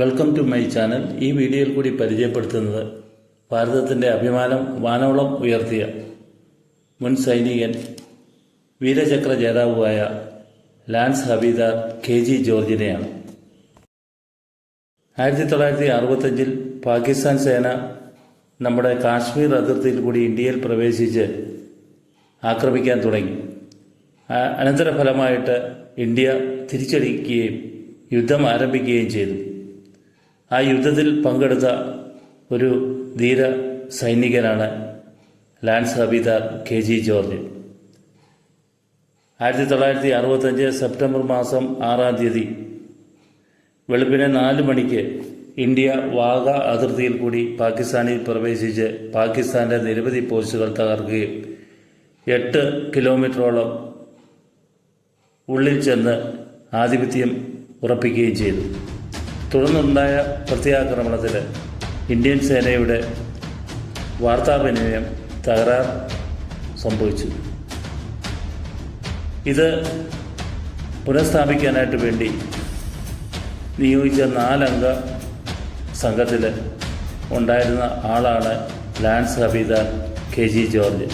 Welcome to my channel ഈ വീഡിയോയിൽ കൂടി പരിചയപ്പെടുത്തുന്നത് ഭാരതത്തിന്റെ അഭിമാനം വാനോളം ഉയർത്തിയ മുൻ സൈനികൻ വീരചക്ര ജേതാവുമായ ലാൻസ് ഹബീദാർ കെ ജി ജോർജിനെയാണ്. ആയിരത്തി തൊള്ളായിരത്തി അറുപത്തഞ്ചിൽ പാകിസ്ഥാൻ സേന നമ്മുടെ കാശ്മീർ അതിർത്തിയിൽ കൂടി ഇന്ത്യയിൽ പ്രവേശിച്ച് ആക്രമിക്കാൻ തുടങ്ങി. അനന്തരഫലമായിട്ട് ഇന്ത്യ തിരിച്ചടിക്കുകയും യുദ്ധം ആരംഭിക്കുകയും ചെയ്തു. ആ യുദ്ധത്തിൽ പങ്കെടുത്ത ഒരു ധീര സൈനികനാണ് lance Havildar K G George. ആയിരത്തി തൊള്ളായിരത്തി അറുപത്തഞ്ച് സെപ്റ്റംബർ മാസം ആറാം തീയതി വെളുപ്പിനെ നാല് മണിക്ക് ഇന്ത്യ വാഗ അതിർത്തിയിൽ കൂടി പാകിസ്ഥാനിൽ പ്രവേശിച്ച് പാകിസ്ഥാന്റെ നിരവധി പോസ്റ്റുകൾ തകർക്കുകയും എട്ട് കിലോമീറ്ററോളം ഉള്ളിൽ ചെന്ന് ആധിപത്യം ഉറപ്പിക്കുകയും ചെയ്തു. തുടർന്നുണ്ടായ പ്രത്യാക്രമണത്തിൽ ഇന്ത്യൻ സേനയുടെ വാർത്താവിനിമയം തകരാർ സംഭവിച്ചു. ഇത് പുനഃസ്ഥാപിക്കാനായിട്ട് വേണ്ടി നിയോഗിച്ച നാലംഗ സംഘത്തിൽ ഉണ്ടായിരുന്ന ആളാണ് lance Havildar K G George.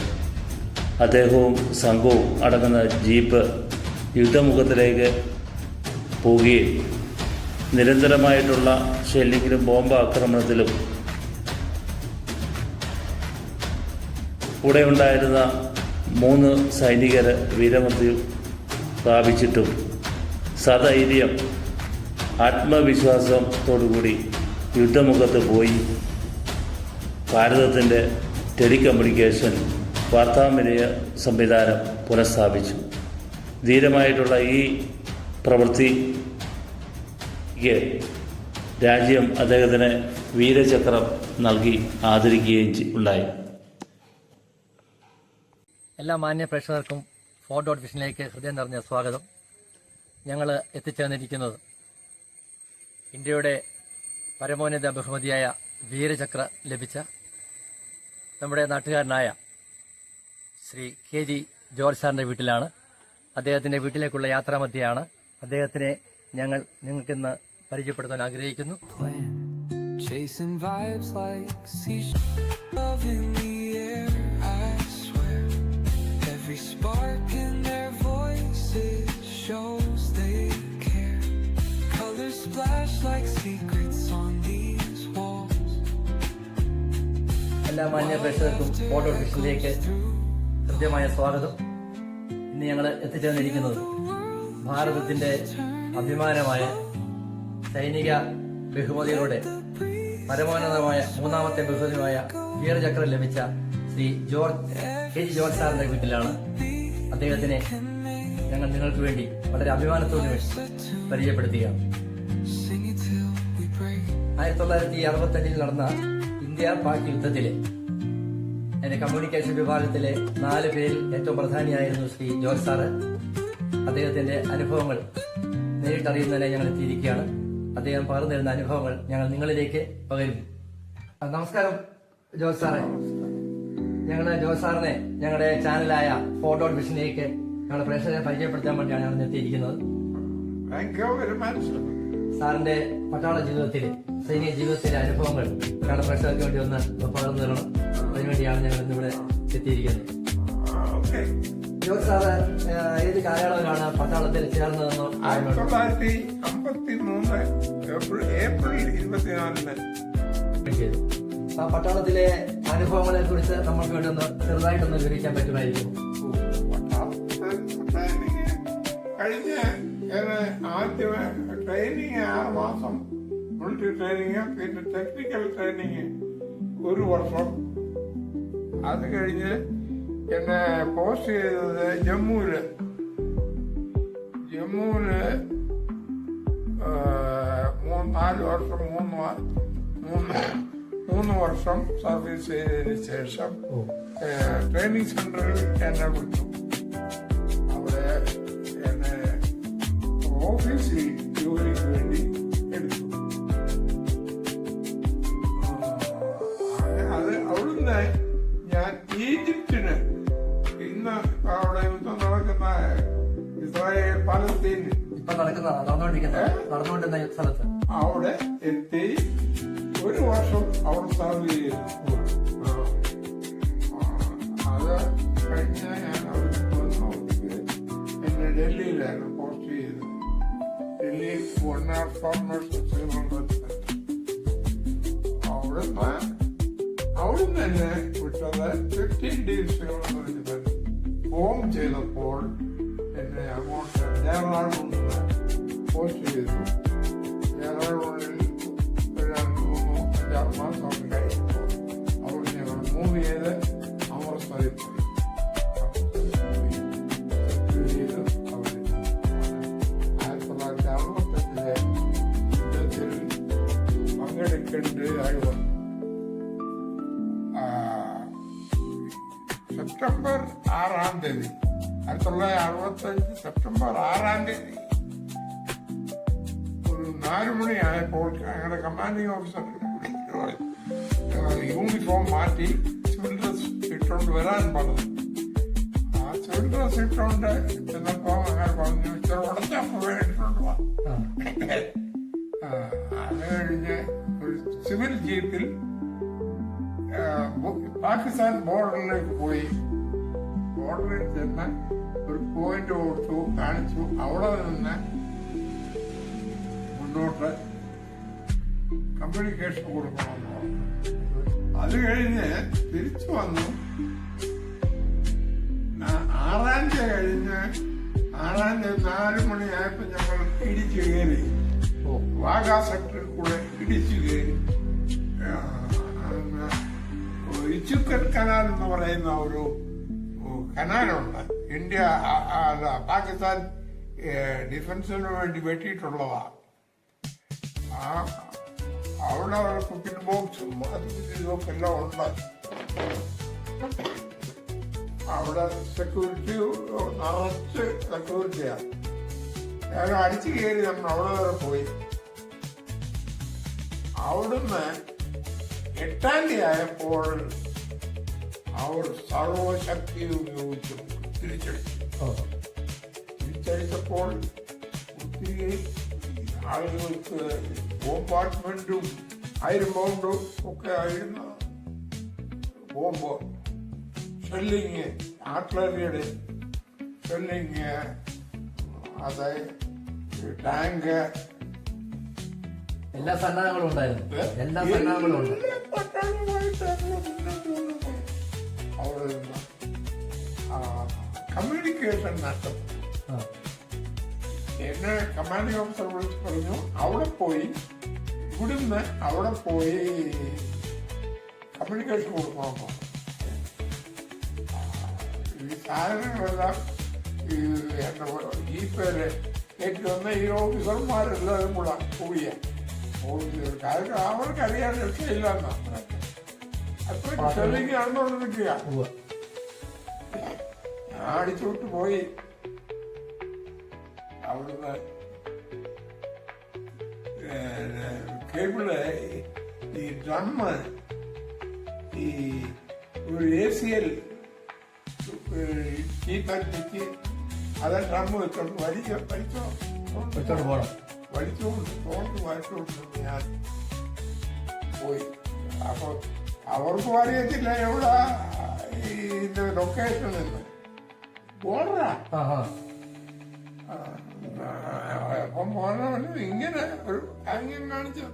അദ്ദേഹവും സംഘവും അടങ്ങുന്ന ജീപ്പ് യുദ്ധമുഖത്തിലേക്ക് പോവുകയും നിരന്തരമായിട്ടുള്ള ഷെല്ലിങ്ങിലും ബോംബ് ആക്രമണത്തിലും കൂടെ ഉണ്ടായിരുന്ന മൂന്ന് സൈനികർ വീരമൃത്യു പ്രാപിച്ചിട്ടും സധൈര്യം ആത്മവിശ്വാസത്തോടുകൂടി യുദ്ധമുഖത്ത് പോയി. ഭാരതത്തിന്റെ ടെലികമ്മ്യൂണിക്കേഷൻ വാർത്താവിനിമയ സംവിധാനം പുനഃസ്ഥാപിച്ചു. ധീരമായിട്ടുള്ള ഈ പ്രവൃത്തിക്ക് രാജ്യം അദ്ദേഹത്തിന് വീരചക്രം നൽകി ആദരിക്കുകയും ഉണ്ടായി. എല്ലാ മാന്യ പ്രേക്ഷകർക്കും ഫോർ ഡോട്ട് ഹൃദയം നിറഞ്ഞ സ്വാഗതം. ഞങ്ങൾ എത്തിച്ചേർന്നിരിക്കുന്നത് ഇന്ത്യയുടെ പരമോന്നത ബഹുമതിയായ വീരചക്ര ലഭിച്ച നമ്മുടെ നാട്ടുകാരനായ ശ്രീ കെ ജി ജോർജ് സാറിന്റെ വീട്ടിലാണ്. അദ്ദേഹത്തിന്റെ വീട്ടിലേക്കുള്ള യാത്രാമധ്യയാണ്. അദ്ദേഹത്തിനെ ഞങ്ങൾ നിങ്ങൾക്കിന്ന് പരിചയപ്പെടുത്താൻ ആഗ്രഹിക്കുന്നു. Chasing vibes like seashells. Love in the air, I swear. Every spark in their voices shows they care. Colors splash like secrets on these walls. എല്ലാ മാന്യ പ്രേക്ഷകർക്കും ഫോട്ടോ വിഷനിലേക്ക് ഹൃദ്യമായ സ്വാഗതം ഇന്ന് ഞങ്ങൾ എത്തിച്ചേർന്നിരിക്കുന്നത് ഭാരതത്തിന്റെ അഭിമാനമായ സൈനിക ബഹുമതികളുടെ പരമോന്നതമായ മൂന്നാമത്തെ ബഹുമതിയായ വീരചക്രം ലഭിച്ച Shri George K G George സാറിന്റെ വീട്ടിലാണ് അദ്ദേഹത്തിനെ ഞങ്ങൾ നിങ്ങൾക്ക് വേണ്ടി വളരെ അഭിമാനത്തോടെ പരിചയപ്പെടുത്തുക. ആയിരത്തി തൊള്ളായിരത്തി അറുപത്തഞ്ചിൽ നടന്ന ഇന്ത്യ പാക് യുദ്ധത്തിലെ എന്റെ കമ്മ്യൂണിക്കേഷൻ വിഭാഗത്തിലെ നാല് പേരിൽ ഏറ്റവും പ്രധാനിയായിരുന്നു ശ്രീ ജോർജ് സാറ് അദ്ദേഹത്തിന്റെ അനുഭവങ്ങൾ നേരിട്ടറിയുന്നതിനെ ഞങ്ങൾ എത്തിയിരിക്കുകയാണ് അദ്ദേഹം പകർന്നു തരുന്ന അനുഭവങ്ങൾ ഞങ്ങൾ നിങ്ങളിലേക്ക് പകരുന്നു ആ, നമസ്കാരം ജോസ് സാറേ ഞങ്ങൾ ജോസ് സാറിനെ ഞങ്ങളുടെ ചാനലായ ഫോട്ടോ മിഷനിലേക്ക് ഞങ്ങളുടെ പ്രേക്ഷകരെ പരിചയപ്പെടുത്താൻ വേണ്ടിയാണ് ഞങ്ങൾ എത്തിയിരിക്കുന്നത്. സാറിന്റെ പട്ടാള ജീവിതത്തിൽ സൈനിക ജീവിതത്തിലെ അനുഭവങ്ങൾ ഞങ്ങളുടെ പ്രേക്ഷകർക്ക് വേണ്ടി ഒന്ന് പകർന്നു തരണം അതിനുവേണ്ടിയാണ് ഞങ്ങൾ ഇന്നിവിടെ എത്തിയിരിക്കുന്നത്. ജോസ് സാറ് ഏഹ്, ഏത് കാലയളവിലാണ് പട്ടാളത്തിൽ ചേർന്നതെന്നോ ആയിരത്തി തൊള്ളായിരത്തി അമ്പത്തി മൂന്ന് ഏപ്രിൽ ഏപ്രിൽ ഇരുപത്തിനാലിന്. ചെയ്തു ആ പട്ടാളത്തിലെ അനുഭവങ്ങളെ കുറിച്ച് നമ്മൾക്ക് വേണ്ടി ഒന്ന് ചെറുതായിട്ടൊന്ന് വിവരിക്കാൻ പറ്റുമായിരിക്കും. ട്രെയിനിങ് കഴിഞ്ഞ ട്രെയിനിങ് ആറ് മാസം മിലിറ്ററി ട്രെയിനിങ് പിന്നെ ടെക്നിക്കൽ ട്രെയിനിങ് ഒരു വർഷം. അത് കഴിഞ്ഞ് എന്നെ പോസ്റ്റ് ചെയ്തത് ജമ്മുവിൽ ജമ്മുവിൽ ആ, മൂന്ന് നാല് വർഷം മൂന്ന് വ- മൂന്ന് മൂന്ന് വർഷം സർവീസ് ചെയ്തതിന് ശേഷം ഏ, ട്രെയിനിങ് സെന്ററിൽ എന്നെ വിളിച്ചു അവിടെ എന്നെ ഓഫീസിൽ ജോലിക്ക് വേണ്ടി പലസ്തീൻ. ഇപ്പൊ നടക്കുന്നതാണ് നടന്നുകൊണ്ടിരിക്കുന്നത് നടന്നുകൊണ്ടിരുന്ന സ്ഥലത്ത്. അവിടെ എത്തി ഒരു വർഷം അവിടെ സർവ് ചെയ്തു അത് കഴിഞ്ഞ ഞാൻ അവിടെ എന്നെ ഡൽഹിയിലായിരുന്നു പോസ്റ്റ് ചെയ്തത്. ഡൽഹി വൺ ആർ ഫോർമേഴ്സ് അവിടുന്ന് അവിടുന്ന് തന്നെ വിട്ടത് ഫിഫ്റ്റീൻ ഡേയ്സ് ഫോം ചെയ്തപ്പോൾ അങ്ങോട്ട് ഡെറാഡൂണിൽ പോസ്റ്റ് ചെയ്തു ഡെറാഡൂണിൽ ഒരു രണ്ട് മൂന്ന് അഞ്ചാറ് മാസം കഴിഞ്ഞപ്പോൾ അവിടെ ഞങ്ങൾ മൂവ് ചെയ്ത് അമൃത്സറിൽ പോയി സെറ്റിൽ ചെയ്ത് ആയിരത്തി തൊള്ളായിരത്തി അറുപത്തഞ്ച് സെപ്റ്റംബർ ആറാം തീയതി ഒരു നാലു മണിയായപ്പോൾ ഞങ്ങളുടെ കമാൻഡിങ് ഓഫീസർ യൂണിഫോം മാറ്റി സിവിൽ ഡ്രസ് ഇട്ടുകൊണ്ട് വരാൻ പറഞ്ഞു. ആ സിവിൽ ഡ്രസ് ഇട്ടുകൊണ്ട് ചെന്നപ്പോ അങ്ങനെ പറഞ്ഞു ഇത്ര ഉടച്ചപ്പോ ഇട്ടുകൊണ്ട് വാ. ആ. ആ, അത് കഴിഞ്ഞ് ഒരു സിവിൽ ജീപ്പിൽ പാകിസ്ഥാൻ ബോർഡറിലേക്ക് പോയി. ബോർഡറിൽ ചെന്ന് ഒരു പോയിന്റ് കൊടുത്തു കാണിച്ചു അവിടെ നിന്ന് മുന്നോട്ട് കമ്മ്യൂണിക്കേഷൻ കൊടുക്കണമെന്ന് അത് കഴിഞ്ഞ് തിരിച്ചു വന്നു ആറാം തീയതി കഴിഞ്ഞ് ആറാം തീയതി നാല് മണിയായപ്പോ ഞങ്ങൾ ഇടിച്ചു കയറി വാഗാ സെക്ടറിൽ കൂടെ ഇടിച്ചു കയറി ഇച്ചുക്കൽ കനാൽ എന്ന് പറയുന്ന ഒരു കനാലുണ്ട് ഇന്ത്യ പാകിസ്ഥാൻ ഡിഫൻസിന് വേണ്ടി വെട്ടിയിട്ടുള്ളതാ. ആ അവിടെ കുക്കിംഗ് ബോക്സും ഇതൊക്കെ എല്ലാം ഉണ്ട്. അവിടെ സെക്യൂരിറ്റി നിറച്ച് സെക്യൂരിറ്റിയാണ് ഞാൻ അടിച്ചു കയറി നമ്മൾ അവിടെ വരെ പോയി. അവിടുന്ന് എട്ടാം തീയതി ആയപ്പോൾ അവർ സർവശക്തി ഉപയോഗിച്ച് തിരിച്ചടിച്ചു തിരിച്ചടിച്ചപ്പോൾ ഒത്തിരി ആളുകൾക്ക് ബോംബാർട്ട്മെന്റും ആയിരം ബോംബും ഒക്കെ ആയിരുന്ന. ബോംബ് ഷെല്ലിങ് ആർട്ടിലറിയുടെ ഷെല്ലിങ് അത് ടാങ്ക് എല്ലാ സന്നാഹങ്ങളും ഉണ്ടായിരുന്നു. എല്ലാ സന്നാഹങ്ങളും ഉണ്ട് അവിടെ നിന്ന് കമ്മ്യൂണിക്കേഷൻ നഷ്ടം. എന്നെ കമാൻഡിംഗ് ഓഫീസർ വിളിച്ച് പറഞ്ഞു അവിടെ പോയി ഇവിടുന്ന് അവിടെ പോയി കമ്മ്യൂണിക്കേഷൻ കൊടുക്കണമെന്ന്. ഈ സാധനങ്ങളെല്ലാം ഈ എന്താ ഈ പേര് എനിക്ക് വന്ന ഈ ഓഫീസർമാരെല്ലാവരും കൂടെ പോവുക ഓഫീസർ കാര്യം അവർക്കറിയാൻ രക്ഷയില്ലെന്നാ അത്രയ്ക്ക് ഷെല്ലിങ് നടന്നുകൊണ്ട് നിൽക്കുക? അടിച്ചുവിട്ട് പോയി. അവിടുന്ന് കേബിൾ ഈ ഡ്രമ്മ് ഈ ഒരു എ സി എൽ ചീത്തടിച്ച് അത് ഡ്രമ്മ് വെച്ചോണ്ട് വലിച്ചോ വലിച്ചോ വെച്ചോണ്ട് പോണം. വലിച്ചോണ്ട് തോണ്ട് വലിച്ചുകൊണ്ട് ഞാൻ പോയി. അപ്പൊ അവർക്കും അറിയത്തില്ല എവിടെ? ഈ ലൊക്കേഷൻ ബോർഡറാ ആ അപ്പം മോഹനവന് ഇങ്ങനെ ഒരു ആംഗ്യം കാണിച്ചു.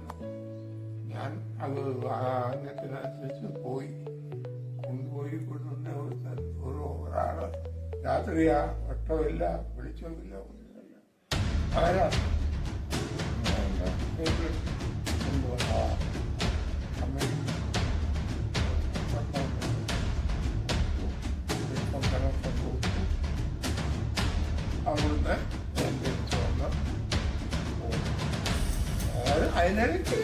ഞാൻ അത് ആംഗ്യത്തിനനുസരിച്ച് പോയി. കൊണ്ടുപോയി കൊണ്ടുവന്ന ഒരു ഒരു ഒരാൾ. രാത്രിയാ വെട്ടമില്ല വെളിച്ചമില്ല ഒന്നുമില്ല. ആരാ? എന്റെ ചോന്ന് അതിനിടയ്ക്ക്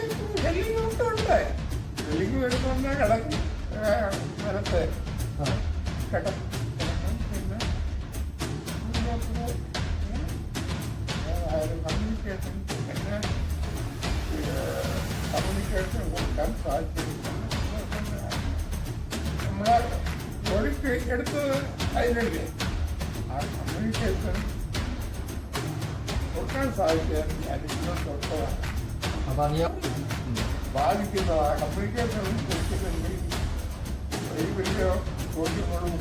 കിടക്കും കിടക്കും. പിന്നെ കമ്മ്യൂണിക്കേഷൻ പിന്നെ കമ്മ്യൂണിക്കേഷൻ കൊടുക്കാൻ സാധിച്ചിരിക്കുന്നു നമ്മളെ ജോലിക്ക് എടുത്തത് അതിനല്ലേ ആ കമ്മ്യൂണിക്കേഷൻ കൊടുക്കാൻ സാധിച്ചത് ഞാൻ ഇന്നും തൊട്ടതാണ് അപ്പൊ നീ ബാധിക്കുന്നതാ കമ്മ്യൂണിക്കേഷൻ തെറ്റില്ലെങ്കിൽ ഈ വലിയ ചോദ്യങ്ങളും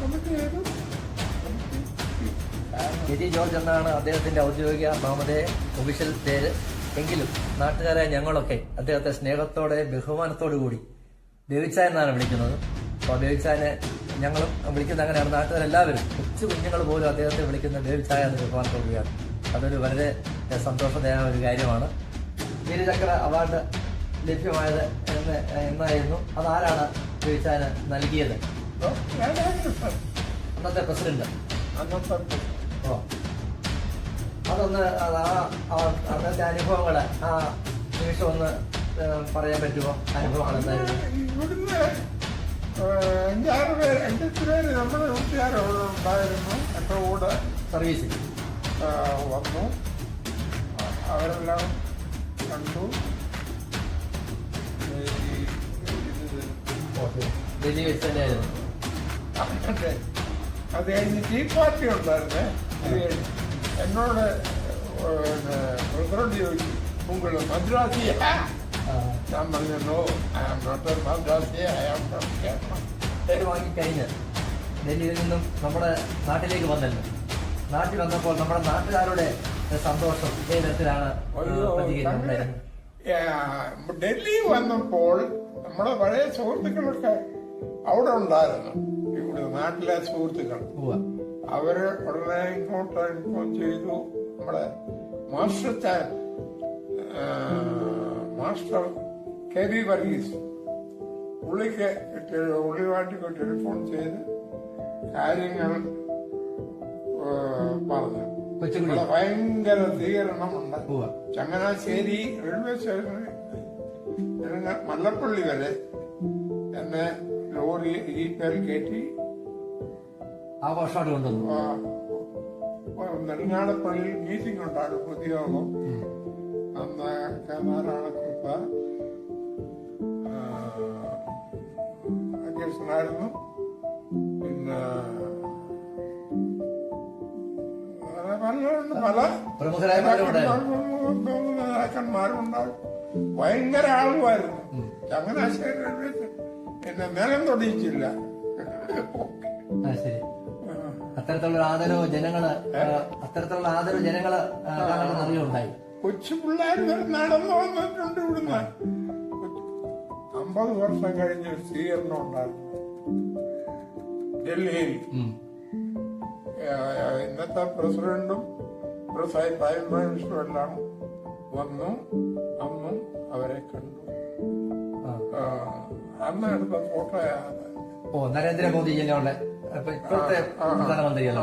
കമ്മിറ്റി ചെയ്തു കെ ജോർജ് എന്നാണ് അദ്ദേഹത്തിന്റെ ഔദ്യോഗിക നാമതേ ഒഫീഷ്യൽ പേര്. എങ്കിലും നാട്ടുകാരായ ഞങ്ങളൊക്കെ അദ്ദേഹത്തെ സ്നേഹത്തോടെ ബഹുമാനത്തോടു കൂടി ബേബിച്ചായ എന്നാണ് വിളിക്കുന്നത്. അപ്പോൾ ബേബിച്ചായനെ ഞങ്ങളും വിളിക്കുന്ന അങ്ങനെയാണ്. നാട്ടുകാരെല്ലാവരും കൊച്ചു കുഞ്ഞുങ്ങൾ പോലും അദ്ദേഹത്തെ വിളിക്കുന്ന ബേബിച്ചായ എന്ന് ബഹുമാനത്തോടു തോന്നുകയാണ് അതൊരു വളരെ സന്തോഷമായ ഒരു കാര്യമാണ്. വീരചക്ര അവാർഡ് ലഭ്യമായത് എന്ന് എന്നായിരുന്നു. അതാരാണ് ബേബിച്ചായന് നൽകിയത്? അന്നത്തെ പ്രസിഡന്റ്. ഓ. അതൊന്ന് ആ അന്നത്തെ അനുഭവങ്ങൾ ആ നിമിഷം ഒന്ന് പറയാൻ പറ്റുമോ? ഇവിടുന്ന് ഏഹ്, അഞ്ചാറ് പേര് അഞ്ചെട്ട് പേര് നമ്മുടെ വീട്ടുകാർ അവിടെ ഉണ്ടായിരുന്നു. എന്റെ കൂടെ സർവീസിൽ ഏഹ്, വന്നു. അ- അവരെല്ലാം കണ്ടു. ഈ ഇത് ഡൽഹി വെച്ച് തന്നെയായിരുന്നു അങ്ങനെ അത്. കഴിഞ്ഞ് ടീ പാർട്ടി ഉണ്ടായിരുന്നേ. ഇത് കഴിഞ്ഞ് എന്നോട് പിന്നെ പ്രസിഡന്റ് ചോദിച്ചു ഉങ്ങൾ മദ്രാസിയ? ആ, ഞാൻ പറഞ്ഞു no I am not Madrasi I am Kerala പേര് വാങ്ങിക്കഴിഞ്ഞ് ഡൽഹിയിൽ നിന്നും നമ്മുടെ നാട്ടിലേക്ക് വന്നല്ലോ. നാട്ടിൽ വന്നപ്പോൾ നമ്മുടെ നാട്ടുകാരുടെ സന്തോഷം ഇതേ തരത്തിലാണ് ഡൽഹി വന്നപ്പോൾ നമ്മുടെ പഴയ സുഹൃത്തുക്കളൊക്കെ അവിടെ ഉണ്ടായിരുന്നു. ഇവിടെ നാട്ടിലെ സുഹൃത്തുക്കൾ. അവർ ഉടനെ ഇങ്ങോട്ട് ഇൻഫോം ചെയ്തു നമ്മുടെ മാസ്റ്റർ ചാൻ മാസ്റ്റർ കെ വി വർഗീസ് പുള്ളിക്ക് പുള്ളിയുമായിട്ട് ടെലിഫോൺ ചെയ്ത് കാര്യങ്ങൾ പറഞ്ഞു. ഇവിടെ ഭയങ്കര സ്വീകരണമുണ്ട്. ചങ്ങനാശ്ശേരി റെയിൽവേ സ്റ്റേഷനിൽ മല്ലപ്പള്ളി വരെ എന്നെ ലോറി ഈ ജീപ്പിൽ കയറ്റി. ആഘോഷമായിട്ട് കൊണ്ടുവന്നു. നെടുങ്ങാടപ്പള്ളിയിൽ മീറ്റിംഗ് ഉണ്ടാകും ഉദ്യോഗം. അന്ന് നാരായണക്കുപ്പ അധ്യക്ഷനായിരുന്നു പിന്നെ പല ഉണ്ടായിരുന്നു. നേതാക്കന്മാരുണ്ടാവും ഭയങ്കര ആളുമായിരുന്നു. ചങ്ങനാശ്ശേരി പിന്നെ നിലം തൊടിയിച്ചില്ല അത്തരത്തിലുള്ള ആദരവ് ജനങ്ങൾ അത്തരത്തിലുള്ള ആദരവ് ജനങ്ങൾ അറിയുണ്ടായി കൊച്ചു പിള്ളേർ വരെ നടന്നു വന്നിട്ടുണ്ട് ഇവിടുന്ന്. അമ്പത് വർഷം കഴിഞ്ഞ് സ്വീകരണം ഉണ്ടായിരുന്നു ഡൽഹിയിൽ. ഇന്നത്തെ പ്രസിഡന്റും പ്രസൈ- പ്രൈം മിനിസ്റ്ററും എല്ലാം വന്നു. അന്നും അവരെ കണ്ടു. അന്ന് എടുത്ത ഫോട്ടോയാണ് ഓ നരേന്ദ്രമോദി ഇപ്പോഴത്തെ പ്രധാനമന്ത്രിയല്ലോ?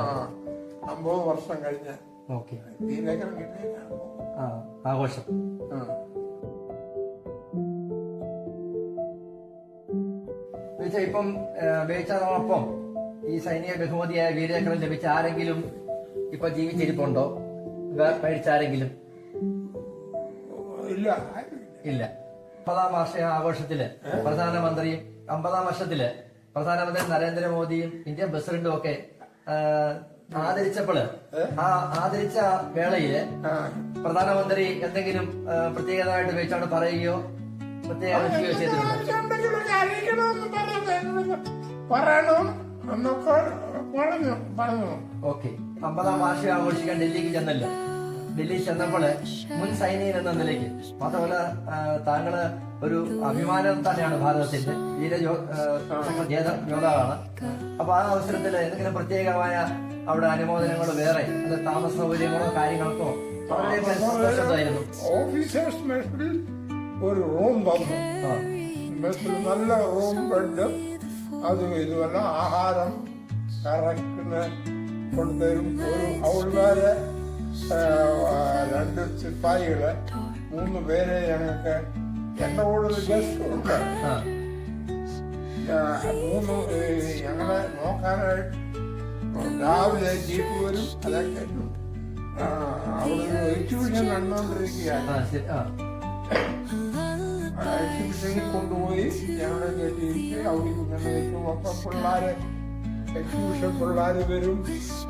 അമ്പത് വർഷം കഴിഞ്ഞ് ഓക്കെ. ഈ ആഘോഷം. എന്നുവെച്ചാ ഇപ്പം ബേച്ചാറോടൊപ്പം ഈ സൈനിക ബഹുമതിയായ വീരചക്രം ലഭിച്ച ആരെങ്കിലും ഇപ്പൊ ജീവിച്ചിരിപ്പുണ്ടോ? മേടിച്ച ആരെങ്കിലും ഇല്ല. ഇല്ല. അമ്പതാം വാർഷിക ആഘോഷത്തിൽ പ്രധാനമന്ത്രിയും അമ്പതാം വർഷത്തിൽ പ്രധാനമന്ത്രി നരേന്ദ്രമോദിയും ഇന്ത്യൻ പ്രസിഡന്റും ഒക്കെ ആദരിച്ചപ്പോൾ ആ ആദരിച്ച വേളയിൽ പ്രധാനമന്ത്രി എന്തെങ്കിലും പ്രത്യേകതയായിട്ട് വെച്ചാണ് പറയുകയോ പറയണം എന്നൊക്കെ പറഞ്ഞു പറഞ്ഞു ഓക്കെ. അമ്പതാം വാർഷികം ആഘോഷിക്കാൻ ഡൽഹിക്ക് ചെന്നല്ലോ. ഡൽഹി ചെന്നപ്പോൾ മുൻ സൈനികൻ എന്ന നിലയ്ക്ക് മാത്രമല്ല താങ്കൾ ഒരു അഭിമാനം തന്നെയാണ് ഭാരതത്തിന്റെ. വീര യോദ്ധാവാണ് അപ്പൊ ആ അവസരത്തിൽ എന്തെങ്കിലും പ്രത്യേകമായ അവിടെ അനുമോദനങ്ങളോ വേറെ താമസ സൗകര്യങ്ങളോ കാര്യങ്ങൾക്കോ വളരെ ഓഫീസേഴ്സ് മെസ്സിൽ ഒരു റൂം തന്നു ആ, മെസ്സിൽ നല്ല റൂം ബെഡ് അതും ഇതുമല്ല ആഹാരം കറക്റ്റിന് കൊണ്ടുതരും ഒരു ഹൗൾമാര് രണ്ട് സിപ്പായികൾ മൂന്ന് പേരെ ഞങ്ങൾക്ക് എന്റെ കൂടെ ഒരു ഗസ്റ്റ് ഉണ്ട് ആ, ആ, മൂന്ന് ഏ, ഞങ്ങളെ നോക്കാനായിട്ട് രാവിലെ ജീപ്പ് വരും അതൊക്കെ ആ, അവിടെ ഒരു എക്സിബിഷൻ നടന്നുകൊണ്ടിരിക്കുകയാണ് എക്സിബിഷനിൽ കൊണ്ടുപോയി ഞങ്ങളുടെ കയറ്റിയിട്ട് അവിടെ ഇങ്ങനെ വെച്ചു പിള്ളേരെ എക്സിബിഷൻ പിള്ളേർ വരും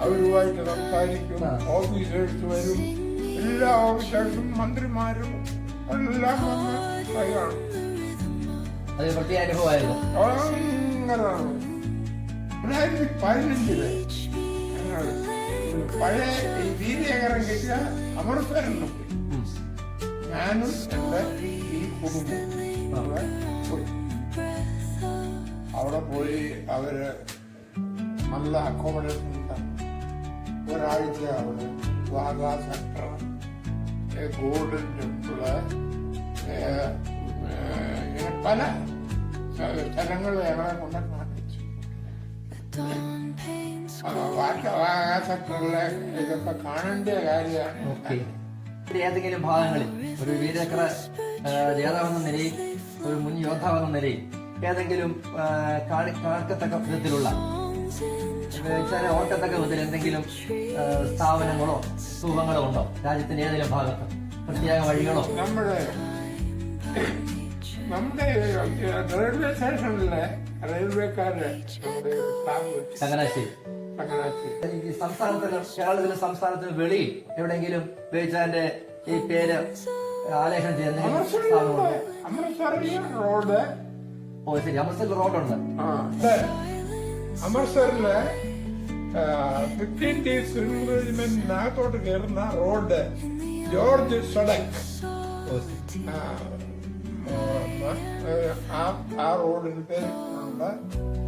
അവരുമായിട്ട് സംസാരിക്കും. ഓഫീസേഴ്സ് വരും എല്ലാ ഓഫീസേഴ്സും മന്ത്രിമാരും എല്ലാം വന്ന് അങ്ങനെയാണ്. രണ്ടായിരത്തി പതിനഞ്ചിൽ ഞങ്ങൾ പഴയ ഈ വീരേകരം കിട്ടിയ അമൃതസരം ഞാനും എന്റെ അവിടെ പോയി അവിടെ പോയി അവർ നല്ല അക്കോമഡേഷൻ ഒരാഴ്ച അവിടെ. വാഗാ സെക്ടർ ഗോൾഡൻ ടെമ്പിൾ ഇങ്ങനെ പല സ്ഥലങ്ങൾ ഞങ്ങളെ കൊണ്ട് കാണിച്ചു. വാഗ- സെക്ടറിലെ ഇതൊക്കെ കാണേണ്ട കാര്യമാണ്. ഏതെങ്കിലും ഭാഗങ്ങളിൽ ഒരു വീരചക്ര ആ, ജേതാവെന്ന നിലയിൽ ഒരു മുൻ യോദ്ധാവെന്ന നിലയിൽ ഏതെങ്കിലും കാണിക്കത്തക്ക വിധത്തിലുള്ള ചില ഓട്ടത്തക്ക വിധത്തിൽ എന്തെങ്കിലും സ്ഥാപനങ്ങളോ സ്തൂപങ്ങളോ ഉണ്ടോ? രാജ്യത്തിന്റെ ഏതെങ്കിലും ഭാഗത്ത് പ്രത്യേക വഴികളോ? നമ്മുടെ നമ്മുടെ റെയിൽവേ സ്റ്റേഷനിലെ റെയിൽവേക്കാരുടെ ചങ്ങനാശ്ശേരി. സംസ്ഥാനത്തിന് കേരളത്തിലെ സംസ്ഥാനത്തിന് വെളിയിൽ എവിടെയെങ്കിലും ഉപയോഗിച്ചതിന്റെ ഈ പേര് ആലേഖനം ചെയ്യുന്ന സ്ഥാപനമുണ്ടോ? റോഡ്. ഓ ശരി. അമൃത്സറിൽ റോഡുണ്ട്. അമൃത്സറിലെ ഫിഫ്റ്റീൻ ഡേയ്സ് റിംഗ്മെന്റിനകത്തോട്ട് കയറുന്ന റോഡ്. ജോർജ് സഡക് ആ, റോഡിന് പേരുണ്ട്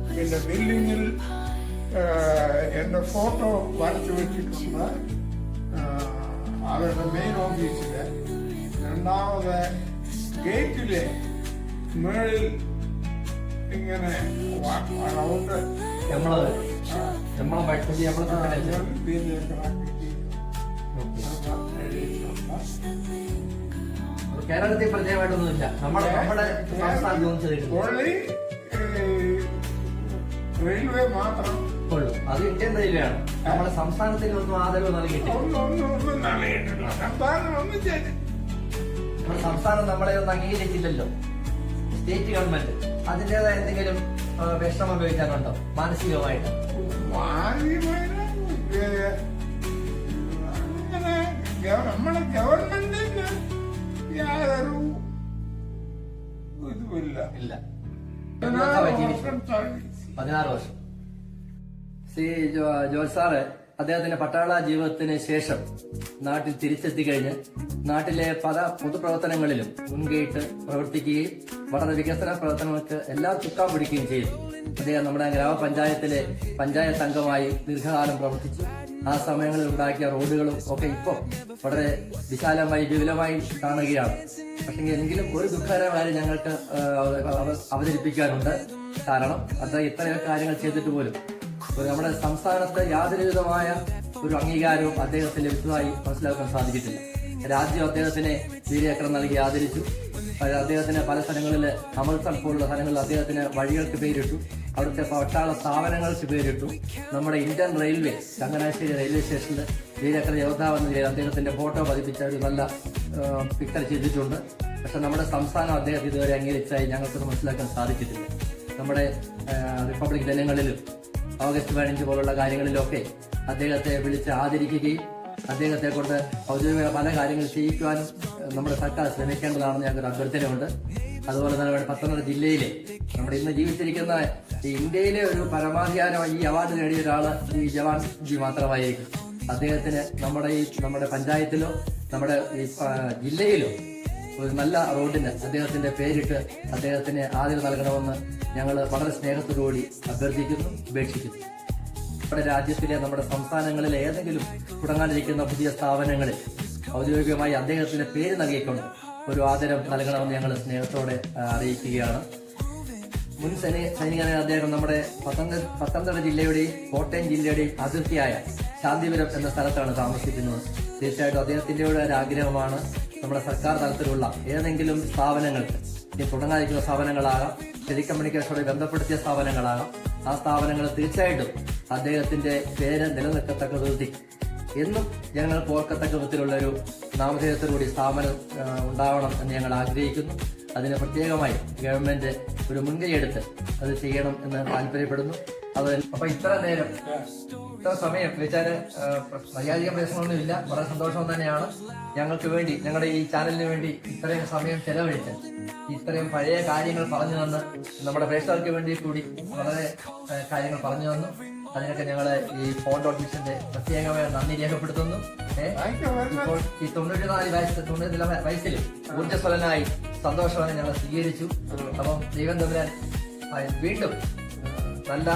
പിന്നെ ബിൽഡിങ്ങിൽ എന്റെ ഫോട്ടോ വരച്ചു വെച്ചിട്ടുണ്ട് അവരുടെ മെയിൻ ഓഫീസിൽ രണ്ടാമത് ഗേറ്റിലെ മേളിൽ ഇങ്ങനെ റൗണ്ട് നമ്മൾ നമ്മളെ പഠിപ്പിച്ച് നമ്മളെ കേരളത്തിൽ പ്രത്യേകമായിട്ടൊന്നുമില്ല. നമ്മുടെ നമ്മുടെ സംസ്ഥാനത്ത് ചെയ്തിട്ടില്ല ഓൺലി റെയിൽവേ മാത്രം ഉള്ളൂ. അത് ഇന്ത്യൻ റെയിൽവേയാണ് നമ്മുടെ സംസ്ഥാനത്തിന് ഒന്നും ആദരവ് നൽകിയിട്ടില്ല. ഒന്നും ഒന്നും നൽകിയിട്ടില്ല. സംസ്ഥാനം ഒന്നും ചെയ്തില്ല നമ്മുടെ സംസ്ഥാനം നമ്മളെ ഒന്നും അംഗീകരിച്ചില്ലല്ലോ. സ്റ്റേറ്റ് ഗവൺമെന്റ് അതിന്റേതായ എന്തെങ്കിലും വിഷമം ഉപയോഗിക്കാനുണ്ടോ മാനസികമായിട്ട്? നമ്മളെ ഏ, അങ്ങനെ ഗവ- നമ്മുടെ ഗവൺമെന്റിന് യാതൊരു ഇതുമില്ല. ഇല്ല. പതിനാറ് വർഷം ശ്രീ സാറ് അദ്ദേഹത്തിന്റെ പട്ടാള ജീവിതത്തിന് ശേഷം നാട്ടിൽ തിരിച്ചെത്തി കഴിഞ്ഞ് നാട്ടിലെ പല പൊതുപ്രവർത്തനങ്ങളിലും മുൻകൈയിട്ട് പ്രവർത്തിക്കുകയും വളരെ വികസന പ്രവർത്തനങ്ങൾക്ക് എല്ലാം ചുക്കാൻ പിടിക്കുകയും ചെയ്തു. അദ്ദേഹം നമ്മുടെ ഗ്രാമപഞ്ചായത്തിലെ പഞ്ചായത്ത് അംഗമായി ദീർഘകാലം പ്രവർത്തിച്ചു. ആ സമയങ്ങളിൽ ഉണ്ടാക്കിയ റോഡുകളും ഒക്കെ ഇപ്പോൾ വളരെ വിശാലമായി വിപുലമായി കാണുകയാണ്. പക്ഷേ എങ്കിലും ഒരു ദുഃഖകരമായ ഞങ്ങൾക്ക് അവതരിപ്പിക്കാനുണ്ട്. കാരണം അദ്ദേഹം ഇത്രയൊക്കെ കാര്യങ്ങൾ ചെയ്തിട്ട് പോലും നമ്മുടെ സംസ്ഥാനത്ത് യാതൊരു വിധമായ ഒരു അംഗീകാരവും അദ്ദേഹത്തിന് ലഭിച്ചതായി മനസ്സിലാക്കാൻ സാധിച്ചിട്ടില്ല. രാജ്യം അദ്ദേഹത്തിന് വീരചക്രം നൽകി ആദരിച്ചു. അദ്ദേഹത്തിന് പല സ്ഥലങ്ങളിൽ അമൃത്സർ പോലുള്ള സ്ഥലങ്ങളിൽ അദ്ദേഹത്തിന് വഴികൾക്ക് പേരിട്ടു. അവിടുത്തെ പട്ടാള സ്ഥാപനങ്ങൾക്ക് പേരിട്ടു. നമ്മുടെ ഇന്ത്യൻ റെയിൽവേ ചങ്ങനാശ്ശേരി റെയിൽവേ സ്റ്റേഷനിൽ വീരചക്ര യോദ്ധാവ് എന്ന നിലയിൽ അദ്ദേഹത്തിന്റെ ഫോട്ടോ പതിപ്പിച്ച ഒരു നല്ല പിക്ചർ ചെയ്തിട്ടുണ്ട്. പക്ഷെ നമ്മുടെ സംസ്ഥാനം അദ്ദേഹത്തെ ഇതുവരെ അംഗീകരിച്ചായി ഞങ്ങൾക്ക് മനസ്സിലാക്കാൻ സാധിച്ചിട്ടില്ല. നമ്മുടെ റിപ്പബ്ലിക് ദിനങ്ങളിലും ഓഗസ്റ്റ് പതിനഞ്ച് പോലുള്ള കാര്യങ്ങളിലൊക്കെ അദ്ദേഹത്തെ വിളിച്ച് ആദരിക്കുകയും അദ്ദേഹത്തെ കൊണ്ട് ഔദ്യോഗിക പല കാര്യങ്ങൾ ചെയ്യിക്കുവാനും നമ്മുടെ സർക്കാർ ശ്രമിക്കേണ്ടതാണെന്ന് ഞങ്ങൾക്ക് അഭ്യർത്ഥനയുണ്ട്. അതുപോലെ തന്നെ പത്തനംതിട്ട ജില്ലയിലെ നമ്മുടെ ഇന്ന് ജീവിച്ചിരിക്കുന്ന ഇന്ത്യയിലെ ഒരു പരമാധികാരമായി ഈ അവാർഡ് നേടിയ ഒരാൾ ഈ ജവാൻ ജി മാത്രമായിരിക്കും. അദ്ദേഹത്തിന് നമ്മുടെ ഈ നമ്മുടെ പഞ്ചായത്തിലോ നമ്മുടെ ഈ ജില്ലയിലോ ഒരു നല്ല റോഡിന് അദ്ദേഹത്തിന്റെ പേരിട്ട് അദ്ദേഹത്തിന് ആദരവ് നൽകണമെന്ന് ഞങ്ങൾ വളരെ സ്നേഹത്തോടുകൂടി അഭ്യർത്ഥിക്കുന്നു ഉപേക്ഷിക്കുന്നു. നമ്മുടെ രാജ്യത്തിലെ നമ്മുടെ സംസ്ഥാനങ്ങളിലെ ഏതെങ്കിലും തുടങ്ങാനിരിക്കുന്ന പുതിയ സ്ഥാപനങ്ങളിൽ ഔദ്യോഗികമായി അദ്ദേഹത്തിന്റെ പേര് നൽകിക്കൊണ്ട് ഒരു ആദരം നൽകണമെന്ന് ഞങ്ങൾ സ്നേഹത്തോടെ അറിയിക്കുകയാണ്. മുൻ സൈനിക സൈനികനായ അദ്ദേഹം നമ്മുടെ പത്തനംതിട്ട പത്തനംതിട്ട ജില്ലയുടെയും കോട്ടയം ജില്ലയുടെയും അതിർത്തിയായ ശാന്തിപുരം എന്ന സ്ഥലത്താണ് താമസിക്കുന്നത്. തീർച്ചയായിട്ടും അദ്ദേഹത്തിന്റെ ഒരു ആഗ്രഹമാണ് നമ്മുടെ സർക്കാർ തലത്തിലുള്ള ഏതെങ്കിലും സ്ഥാപനങ്ങൾ ഇനി തുടങ്ങാതിരിക്കുന്ന സ്ഥാപനങ്ങളാകാം ടെലികമ്മ്യൂണിക്കേഷനോട് ബന്ധപ്പെടുത്തിയ സ്ഥാപനങ്ങളാകാം ആ സ്ഥാപനങ്ങൾ തീർച്ചയായിട്ടും അദ്ദേഹത്തിന്റെ പേര് നിലനിൽക്കത്തക്ക വിധത്തിൽ എന്നും ഞങ്ങൾ ഓർക്കത്തക്ക വിധത്തിലുള്ള ഒരു നാമധേയത്തോടുകൂടി സ്ഥാപനം ഉണ്ടാവണം എന്ന് ഞങ്ങൾ ആഗ്രഹിക്കുന്നു. അതിന് പ്രത്യേകമായി ഗവൺമെന്റ് ഒരു മുൻകൈയെടുത്ത് അത് ചെയ്യണം എന്ന് താല്പര്യപ്പെടുന്നു. അത് അപ്പൊ ഇത്ര നേരം ഇത്ര സമയം വെച്ചാൽ വൈകാരിക പ്രശ്നമൊന്നും ഇല്ല വളരെ സന്തോഷം തന്നെയാണ്. ഞങ്ങൾക്ക് വേണ്ടി ഞങ്ങളുടെ ഈ ചാനലിന് വേണ്ടി ഇത്രയും സമയം ചെലവഴിച്ച് ഇത്രയും പഴയ കാര്യങ്ങൾ പറഞ്ഞു തന്ന് നമ്മുടെ പ്രേക്ഷകർക്ക് വേണ്ടി കൂടി വളരെ കാര്യങ്ങൾ പറഞ്ഞു തന്നു. അതിനൊക്കെ ഞങ്ങൾ ഈ ഫോൺ ഡോട്ട് മിഷന്റെ പ്രത്യേകമായ നന്ദി രേഖപ്പെടുത്തുന്നു. ഇപ്പോൾ ഈ ഈ തൊണ്ണൂറ്റിനാല് വയസ്സ് തൊണ്ണൂറ്റിനാല് വയസ്സിൽ ഊർജസ്വലനായി സന്തോഷമായി ഞങ്ങൾ സ്വീകരിച്ചു. അപ്പം ദൈവം തമ്പുരാൻ വീണ്ടും നല്ല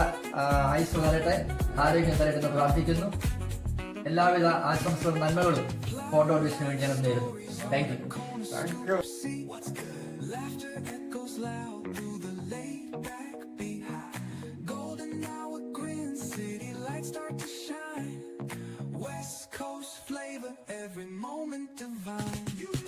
ആയുസ് വളരട്ടെ ആരോഗ്യം തരട്ടെന്ന് പ്രാർത്ഥിക്കുന്നു. എല്ലാവിധ ആശംസകളും നന്മകളും ഫോട്ടോ വിഷയം വേണ്ടി ഞാൻ നേരുന്നു. Thank you every moment divine. You